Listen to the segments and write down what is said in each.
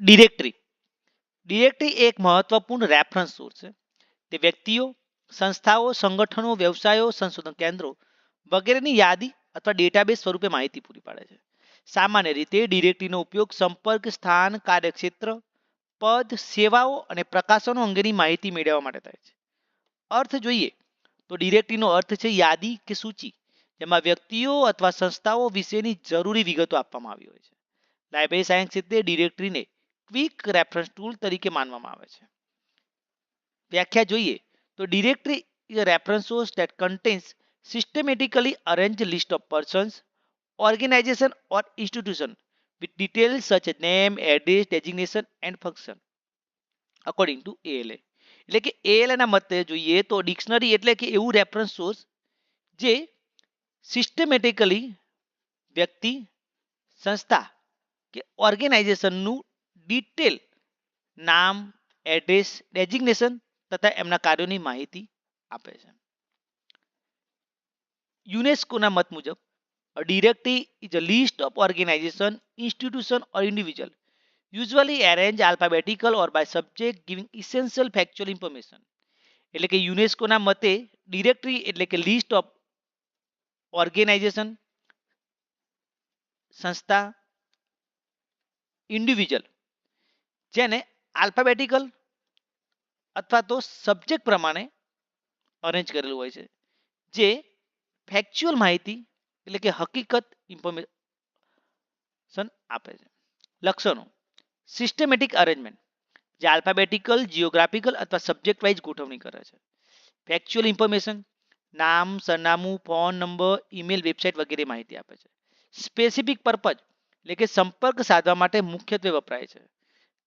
Directory. Directory એક મહત્વપૂર્ણ reference source છે. તે વ્યક્તિઓ, સંસ્થાઓ, સંગઠનો, વ્યવસાયો, સંશોધન કેન્દ્રો વગેરેની યાદી અથવા ડેટાબેઝ સ્વરૂપે માહિતી પૂરી પાડે છે. સામાન્ય રીતે ડિરેક્ટરીનો ઉપયોગ સંપર્ક, સ્થાન, કાર્યક્ષેત્ર, પદ, સેવાઓ અને પ્રકાશનો અંગેની માહિતી મેળવવા માટે થાય છે. અર્થ જોઈએ તો ડિરેક્ટરીનો અર્થ છે યાદી કે સૂચિ, જેમાં વ્યક્તિઓ અથવા સંસ્થાઓ વિશેની જરૂરી વિગતો આપવામાં આવી હોય છે. લાઇબ્રેરી સાયન્સ ક્ષેત્રે ડિરેક્ટરીને ક્વિક રેફરન્સ ટૂલ તરીકે માનવામાં આવે છે વ્યાખ્યા જોઈએ તો directory reference source that contains systematically arranged list of persons, organization or institution with details such as name, address, and function according to ALA. એટલે કે ALA ના મતે જોઈએ તો ડિક્શનરી એટલે કે એવું રેફરન્સ સોર્સ જે સિસ્ટમેટિકલી વ્યક્તિ સંસ્થા કે ઓર્ગેનાઇઝેશનનું ડિટેલ નામ એડ્રેસ ડેઝિગ્નેશન તથા એમના કાર્યોની માહિતી આપે છે યુનેસ્કોના મત મુજબ directory is a list of organization institution or individual usually arranged alphabetical or by subject giving essential factual information એટલે કે યુનેસ્કોના મતે ડિરેક્ટરી એટલે કે લિસ્ટ ઓફ ઓર્ગેનાઇઝેશન સંસ્થા ઇન્ડિવિજ્યુઅલ જેને આલ્ફાબેટિકલ અથવા તો સબ્જેક્ટ પ્રમાણે અરેન્જ કરેલું હોય છે. જે ફેક્ચ્યુઅલ માહિતી એટલે કે હકીકત ઇન્ફોર્મેશન આપે છે. લક્ષણો. સિસ્ટમેટિક અરેન્જમેન્ટ જે આલ્ફાબેટિકલ જીઓગ્રાફિકલ અથવા સબ્જેક્ટ વાઇઝ ગોઠવણી કરે છે. ફેક્ચ્યુઅલ ઇન્ફોર્મેશન નામ, સરનામું ફોન નંબર ઈમેલ વેબસાઇટ વગેરે માહિતી આપે છે. સ્પેસિફિક પર્પઝ એટલે કે સંપર્ક સાધવા માટે મુખ્યત્વે વપરાય છે.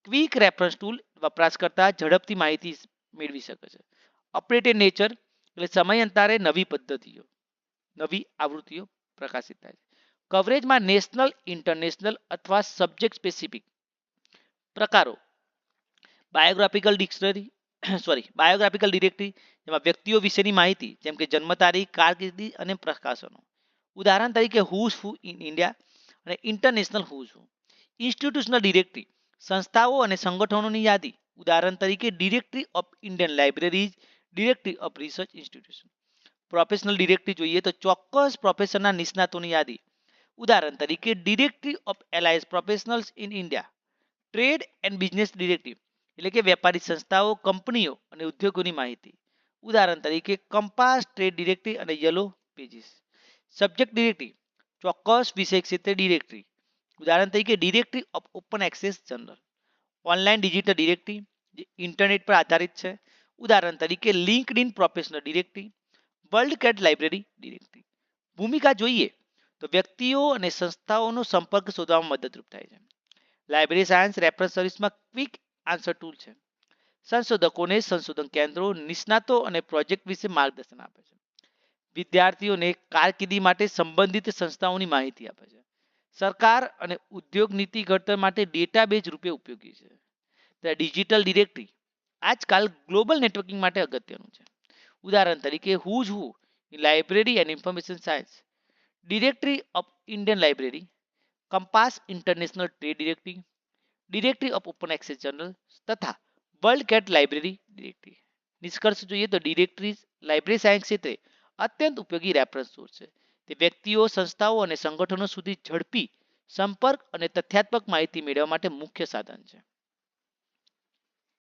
ક્વિક રેફરન્સ ટૂલ વપરાશકર્તા ઝડપથી માહિતી મેળવી શકે છે. અપડેટેડ નેચર એટલે સમયાંતરે નવી પદ્ધતિઓ, નવી આવૃત્તિઓ પ્રકાશિત થાય છે. કવરેજમાં નેશનલ ઇન્ટરનેશનલ અથવા સબ્જેક્ટ સ્પેસિફિક પ્રકારો. Biographical dictionary sorry biographical directory જેમાં વ્યક્તિઓ વિશેની માહિતી, જેમ કે જન્મ તારીખ, કારકિર્દી અને પ્રકાશનો. ઉદાહરણ તરીકે હુઝ હુ ઇન ઇન્ડિયા અને international who's who institutional directory સંસ્થાઓ અને સંગઠનોની યાદી. ઉદાહરણ તરીકે directory of Indian libraries directory of research institution professional directory જોઈએ તો ચોક્કસ પ્રોફેશનના નિષ્ણાતોની યાદી. ઉદાહરણ તરીકે directory of alliance professionals in India trade and business directive એટલે કે વેપારી સંસ્થાઓ, કંપનીઓ અને ઉદ્યોગોની માહિતી. ઉદાહરણ તરીકે કંપાસ ટ્રેડ ડિરેક્ટરી અને યલો પેજીસ સબ્જેક્ટ ડિરેક્ટરી ચોક્કસ વિષય ક્ષેત્રે ડિરેક્ટરી ઉદાહરણ તરીકે directory open access general online digital directory જે ઇન્ટરનેટ પર આધારિત છે. ઉદાહરણ તરીકે LinkedIn professional directory WorldCat library directory ભૂમિકા જોઈએ તો વ્યક્તિઓ અને સંસ્થાઓનો સંપર્ક શોધવામાં મદદરૂપ થાય છે. લાઇબ્રેરી સાયન્સ રેફરન્સ સર્વિસમાં ક્વિક આન્સર ટૂલ છે. સંશોધકોને સંશોધન કેન્દ્રો નિષ્ણાતો અને પ્રોજેક્ટ વિશે માર્ગદર્શન આપે છે. વિદ્યાર્થીઓને કારકિર્દી માટે સંબંધિત સંસ્થાઓની માહિતી આપે છે. સરકાર અને ઉદ્યોગ નીતિ ઘડતર માટે ડેટાબેઝ રૂપે ઉપયોગી છે. ત્યાં ડિજિટલ ડિરેક્ટરી આજકાલ ગ્લોબલ નેટવર્કિંગ માટે અગત્યનું છે. ઉદાહરણ તરીકે who's who library and information science directory of Indian library Kompass international trade directory directory of open access journal તથા વર્લ્ડ કેટ લાઇબ્રેરી ડિરેક્ટરી નિષ્કર્ષ જોઈએ તો ડિરેક્ટરી લાઇબ્રેરી સાયન્સ ક્ષેત્રે અત્યંત ઉપયોગી રેફરન્સ સોર્સ છે. તે વ્યક્તિઓ, સંસ્થાઓ અને સંગઠનો સુધી ઝડપી સંપર્ક અને તથ્યાત્મક માહિતી મેળવવા માટે મુખ્ય સાધન છે.